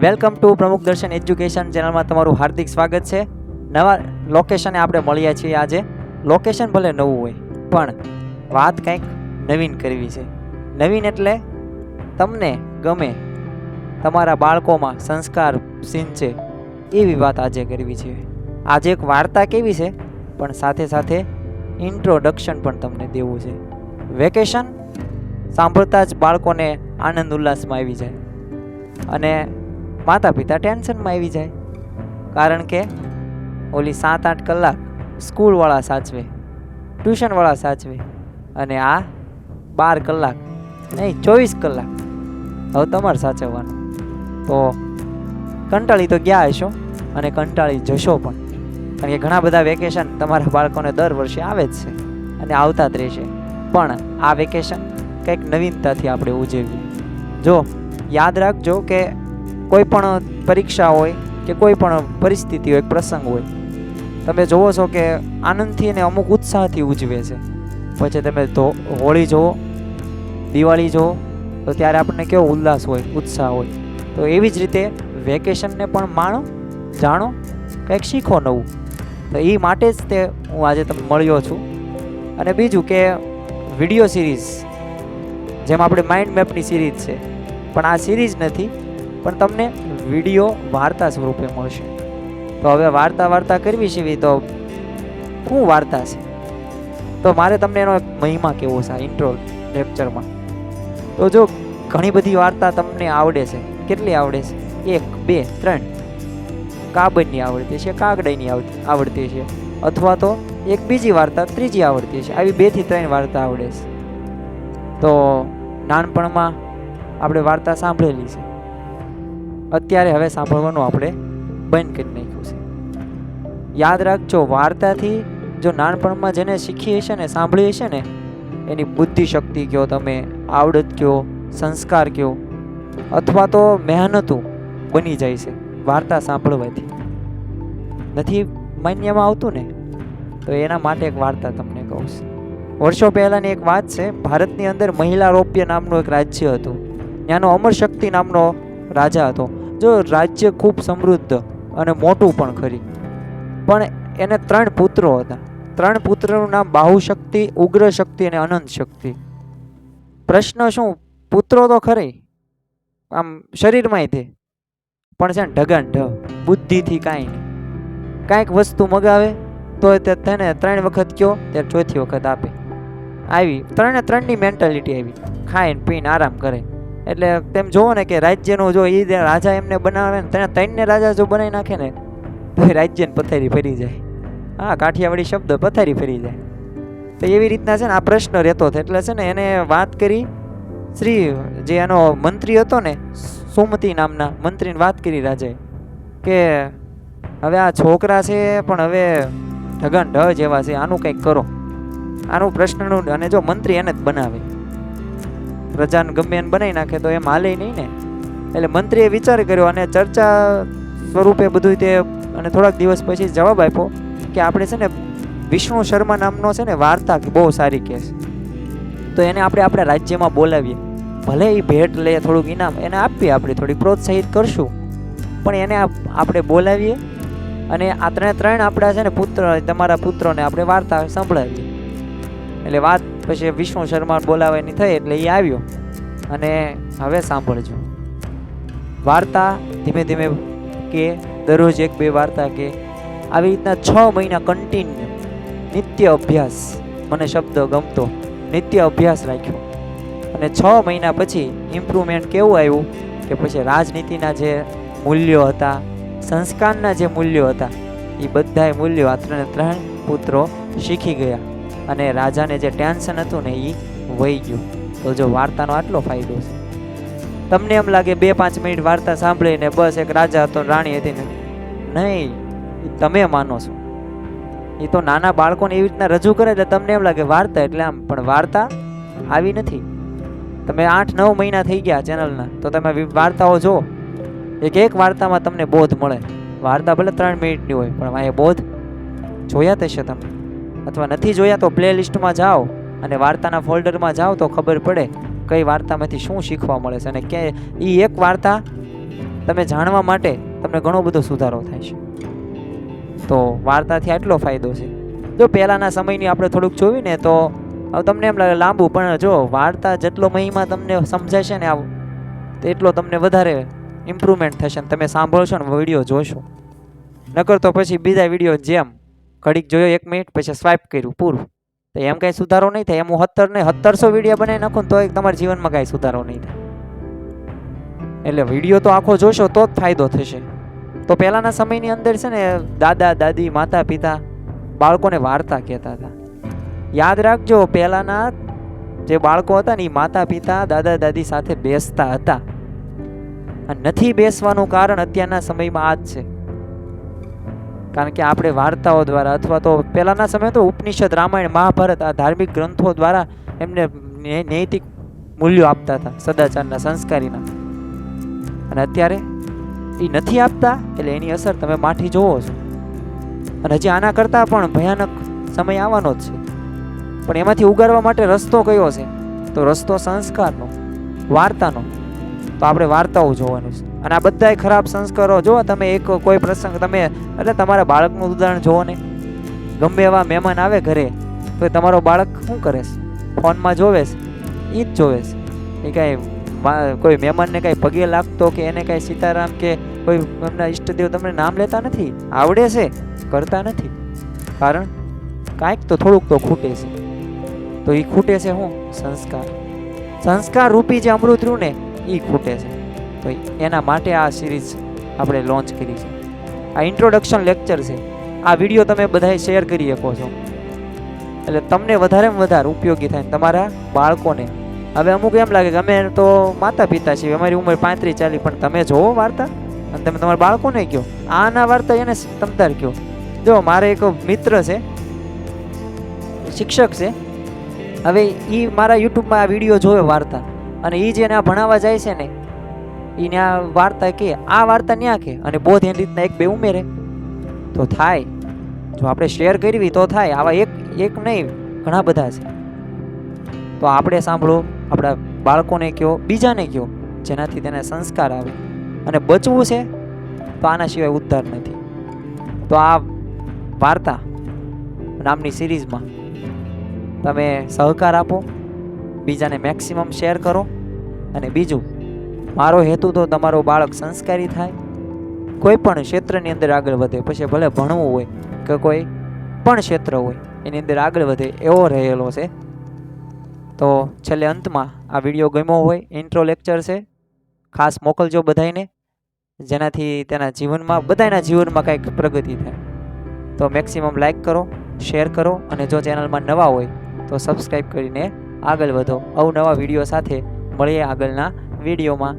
Welcome to પ્રમુખ દર્શન education ચેનલમાં તમારું હાર્દિક સ્વાગત છે. નવા લોકેશને આપણે મળ્યા છીએ આજે. લોકેશન ભલે નવું હોય, પણ વાત કંઈક નવીન કરવી છે. નવીન એટલે તમને ગમે તમારા બાળકોમાં સંસ્કાર સિંચે એવી વાત આજે કરવી છે. આજે એક વાર્તા કેવી છે, પણ સાથે સાથે ઇન્ટ્રોડક્શન પણ તમને દેવું છે. વેકેશન સાંભળતા જ બાળકોને આનંદ ઉલ્લાસમાં આવી જાય. અને માતા પિતા ટેન્શનમાં આવી જાય. કારણ કે ઓલી સાત આઠ કલાક સ્કૂલવાળા સાચવે, ટ્યુશનવાળા સાચવે અને આ બાર કલાક નહીં, ચોવીસ કલાક હવે તમારે સાચવવાનું. તો કંટાળી તો ગયા હશો અને કંટાળી જશો પણ. કારણ કે ઘણા બધા વેકેશન તમારા બાળકોને દર વર્ષે આવે જ છે અને આવતા જ રહેશે. પણ આ વેકેશન કંઈક નવીનતાથી આપણે ઉજવીએ. જો યાદ રાખજો કે કોઈ પણ પરીક્ષા હોય કે કોઈ પણ પરિસ્થિતિ હોય પ્રસંગ હોય, તમે જોવો છો કે આનંદથી અને અમુક ઉત્સાહથી ઉજવે છે. પછી તમે ધો, હોળી જુઓ, દિવાળી જુઓ, તો ત્યારે આપણને કેવો ઉલ્લાસ હોય, ઉત્સાહ હોય. તો એવી જ રીતે વેકેશનને પણ માણો, જાણો, કંઈક શીખો નવું. તો એ માટે જ તે હું આજે તમને મળ્યો છું. અને બીજું કે વીડિયો સિરીઝ, જેમ આપણે માઇન્ડ મેપની સિરીઝ છે. પણ આ સિરીઝ નથી પણ તમને વીડિયો વાર્તા સ્વરૂપે મળશે. તો હવે વાર્તા વાર્તા કરવી છે તો શું વાર્તા છે? તો મારે તમને એનો એક મહિમા કેવો છે ઇન્ટ્રો લેક્ચરમાં તો જો ઘણી બધી વાર્તા તમને આવડે છે. કેટલી આવડે છે? એક, બે, ત્રણ. કાબરની આવડતી છે, કાગડાની આવડતી છે. અથવા તો એક બીજી વાર્તા ત્રીજી આવડતી છે. આવી બેથી ત્રણ વાર્તા આવડે છે. તો નાનપણમાં આપણે વાર્તા સાંભળેલી છે. અત્યારે હવે સાંભળવાનું આપણે બંધ કરી નાખ્યું છે. યાદ રાખજો, વાર્તાથી જો નાનપણમાં જેને શીખીએ છે ને સાંભળીએ છે ને, એની બુદ્ધિ શક્તિ કયો તમે, આવડત કયો, સંસ્કાર કયો, અથવા તો મહેનતું બની જાય છે, વાર્તા સાંભળવાથી. નથી માન્યમાં આવતું ને, તો એના માટે એક વાર્તા તમને કહું છું. વર્ષો પહેલાંની એક વાત છે, ભારતની અંદર મહિલા રોપ્ય નામનું એક રાજ્ય હતું. ત્યાંનો અમર શક્તિ નામનો રાજા હતો. જો રાજ્ય ખૂબ સમૃદ્ધ અને મોટું પણ ખરી. પણ એને ત્રણ પુત્રો હતા. ત્રણ પુત્રોનું નામ બાહુશક્તિ ઉગ્ર શક્તિ અને અનંત શક્તિ પ્રશ્ન શું? પુત્રો તો ખરી. આમ શરીરમાંય તે. પણ છે ને ઢગાન ઢ બુદ્ધિથી કાંઈ નહીં. કાંઈક વસ્તુ મગાવે, તો તે તેને ત્રણ વખત કયો, ત્યારે ચોથી વખત આપે. આવી, ત્રણે ત્રણની મેન્ટાલિટી આવી. ખાઈને પીને આરામ કરે. એટલે તેમ જોવો ને કે રાજ્યનું જો એ રાજા એમને બનાવે ને તેને ત્રણને રાજા જો બનાવી નાખે ને, તો એ રાજ્યને પથારી ફરી જાય. હા, કાઠિયાવાડી શબ્દ પથારી ફરી જાય. તો એવી રીતના છે ને આ પ્રશ્ન રહેતો હતો. એટલે છે ને એને વાત કરી, શ્રી જે એનો મંત્રી હતો ને, સુમતી નામના મંત્રીને વાત કરી રાજાએ કે હવે આ છોકરા છે, પણ હવે ઢગન ઢ જેવા છે, આનું કંઈક કરો. આનું પ્રશ્નનું અને જો મંત્રી એને જ બનાવે. પ્રજાને ગમે એને બનાવી નાખે તો એમ હાલે નહીં ને. એટલે મંત્રીએ વિચાર કર્યો અને ચર્ચા સ્વરૂપે બધું તે અને થોડાક દિવસ પછી જવાબ આપ્યો કે આપણે છે ને વિષ્ણુ શર્મા નામનો છે ને વાર્તા બહુ સારી કેસ. તો એને આપણે આપણા રાજ્યમાં બોલાવીએ. ભલે એ ભેટ લે થોડુંક ઇનામ એને આપીએ આપણે થોડીક પ્રોત્સાહિત કરશું. પણ એને આપણે બોલાવીએ અને આ ત્રણે ત્રણ આપણા છે ને પુત્ર, તમારા પુત્રોને આપણે વાર્તા સંભળાવીએ. એટલે વાત પછી વિષ્ણુ શર્મા બોલાવવાની થઈ એટલે એ આવ્યો. અને હવે સાંભળજો. વાર્તા ધીમે ધીમે કે, દરરોજ એક બે વાર્તા કે, આવી રીતના છ મહિના કન્ટિન્યુ નિત્ય અભ્યાસ. મને શબ્દ ગમતો. નિત્ય અભ્યાસ રાખ્યો. અને છ મહિના પછી ઇમ્પ્રુવમેન્ટ કેવું આવ્યું? કે પછી રાજનીતિના જે મૂલ્યો હતા, સંસ્કારના જે મૂલ્યો હતા, એ બધાય મૂલ્યો આ ત્રણે ત્રણ પુત્રો શીખી ગયા. અને રાજાને જે ટેન્શન હતું ને એ વહી ગયું. તો જો વાર્તાનો આટલો ફાયદો છે. તમને એમ લાગે બે પાંચ મિનિટ વાર્તા સાંભળીને બસ એક રાજા હતો, રાણી હતી ને? નહીં તમે માનો છો. એ તો નાના બાળકોને એવી રીતના રજૂ કરે એટલે તમને એમ લાગે વાર્તા એટલે આમ, પણ વાર્તા આવી નથી. તમે આઠ નવ મહિના થઈ ગયા ચેનલના, તો તમે વાર્તાઓ જો એક એક વાર્તામાં તમને બોધ મળે. વાર્તા ભલે ત્રણ મિનિટની હોય, પણ એ બોધ જોયા થશે તમે. અથવા નથી જોયા તો પ્લે લિસ્ટમાં જાઓ અને વાર્તાના ફોલ્ડરમાં જાઓ તો ખબર પડે કઈ વાર્તામાંથી શું શીખવા મળે છે અને કે એ એક વાર્તા તમે જાણવા માટે તમને ઘણો બધો સુધારો થાય છે. તો વાર્તાથી આટલો ફાયદો છે. જો પહેલાંના સમયની આપણે થોડુંક જોયું ને તો તમને એમ લાગે લાંબુ, પણ જો વાર્તા જેટલો મહિમા તમને સમજાશે ને આવું એટલો તમને વધારે ઇમ્પ્રુવમેન્ટ થશે ને તમે સાંભળશો ને વીડિયો જોશો. નકર તો પછી બીજા વીડિયો જેમ ઘડીક જોયો એક મિનિટ, પછી સ્વાઇપ કર્યું પૂરું. તો એમ કાંઈ સુધારો નહીં થાય. એમ હું સત્તર ને સત્તરસો વીડિયો બનાવી નાખું તો તમારા જીવનમાં કાંઈ સુધારો નહીં થાય. એટલે વીડિયો તો આખો જોશો તો જ ફાયદો થશે. તો પહેલાંના સમયની અંદર છે ને, દાદા, દાદી, માતા, પિતા, બાળકોને વાર્તા કહેતા હતા. યાદ રાખજો, પહેલાંના જે બાળકો હતા ને એ માતા, પિતા, દાદા, દાદી સાથે બેસતા હતા. નથી બેસવાનું કારણ અત્યારના સમયમાં આ જ છે. કારણ કે આપણે વાર્તાઓ દ્વારા અથવા તો પહેલાંના સમયે તો ઉપનિષદ, રામાયણ, મહાભારત આ ધાર્મિક ગ્રંથો દ્વારા એમને નૈતિક મૂલ્યો આપતા હતા સદાચારના, સંસ્કારીના. અને અત્યારે એ નથી આપતા એટલે એની અસર તમે માઠી જોવો છો. અને હજી આના કરતાં પણ ભયાનક સમય આવવાનો જ છે. પણ એમાંથી ઉગારવા માટે રસ્તો કયો છે? તો રસ્તો સંસ્કારનો, વાર્તાનો. તો આપણે વાર્તાઓ જોવાનું છે. અને આ બધાય ખરાબ સંસ્કારો જો તમે એક કોઈ પ્રસંગ તમે, એટલે તમારા બાળકનું ઉદાહરણ જુઓ ને. ગમે એવા મહેમાન આવે ઘરે, તો તમારો બાળક શું કરે ફોનમાં જોવે એ જ જોવે એ કાંઈ કોઈ મહેમાનને કાંઈ પગે લાગતો કે એને કાંઈ સીતારામ કે કોઈ એમના ઈષ્ટદેવ તમને નામ લેતા નથી? આવડે છે? કરતા નથી? કારણ કાંઈક તો થોડુંક તો ખૂટે છે. તો એ ખૂટે છે શું સંસ્કાર. સંસ્કાર રૂપી જે અમૃત ને એ ખૂટે છે. તો એના માટે આ સિરીઝ આપણે લોન્ચ કરી છે. આ ઇન્ટ્રોડક્શન લેક્ચર છે. આ વીડિયો તમે બધાએ શેર કરી શકો છો. એટલે તમને વધારેમાં વધારે ઉપયોગી થાય તમારા બાળકોને. હવે અમુક એમ લાગે કે અમે તો માતા પિતા છીએ, અમારી ઉંમર પાંત્રીસ ચાલી પણ તમે જોવો વાર્તા, અને તમે તમારા બાળકોને કહો. આના વાર્તા એને તમતાર કહો. જો, મારે એક મિત્ર છે, શિક્ષક છે. હવે એ મારા યુટ્યુબમાં આ વીડિયો જોયો વાર્તા, અને એ જે આ ભણાવવા જાય છે ને એ આ વાર્તા કે, આ વાર્તા ન્યા કે, અને બોધ એની રીતના એક બે ઉમેરે. તો થાય. જો આપણે શેર કરવી તો થાય. આવા એક એક નહીં, ઘણા બધા છે. તો આપણે સાંભળો, આપણા બાળકોને કહો બીજાને કહો જેનાથી તેને સંસ્કાર આવે. અને બચવું છે, તો આના સિવાય ઉદ્ધાર નથી. તો આ વાર્તા નામની સિરીઝમાં તમે સહકાર આપો, બીજાને મેક્સિમમ શેર કરો, અને બીજું મારો હેતુ તો તમારો બાળક સંસ્કારી થાય. કોઈ પણ ક્ષેત્રની અંદર આગળ વધે. પછી ભલે ભણવું હોય કે કોઈ પણ ક્ષેત્ર હોય, એની અંદર આગળ વધે એવો રહેલો છે. તો છેલ્લે અંતમાં આ વીડિયો ગમ્યો હોય ઇન્ટ્રો લેક્ચર છે. ખાસ મોકલજો બધાને જેનાથી તેના જીવનમાં બધાના જીવનમાં કંઈક પ્રગતિ થાય. તો મેક્સિમમ લાઇક કરો શેર કરો, અને જો ચેનલમાં નવા હોય, તો સબસ્ક્રાઈબ કરીને આગળ વધો. અવનવા વીડિયો સાથે મળીએ આગળના વિડીયોમાં.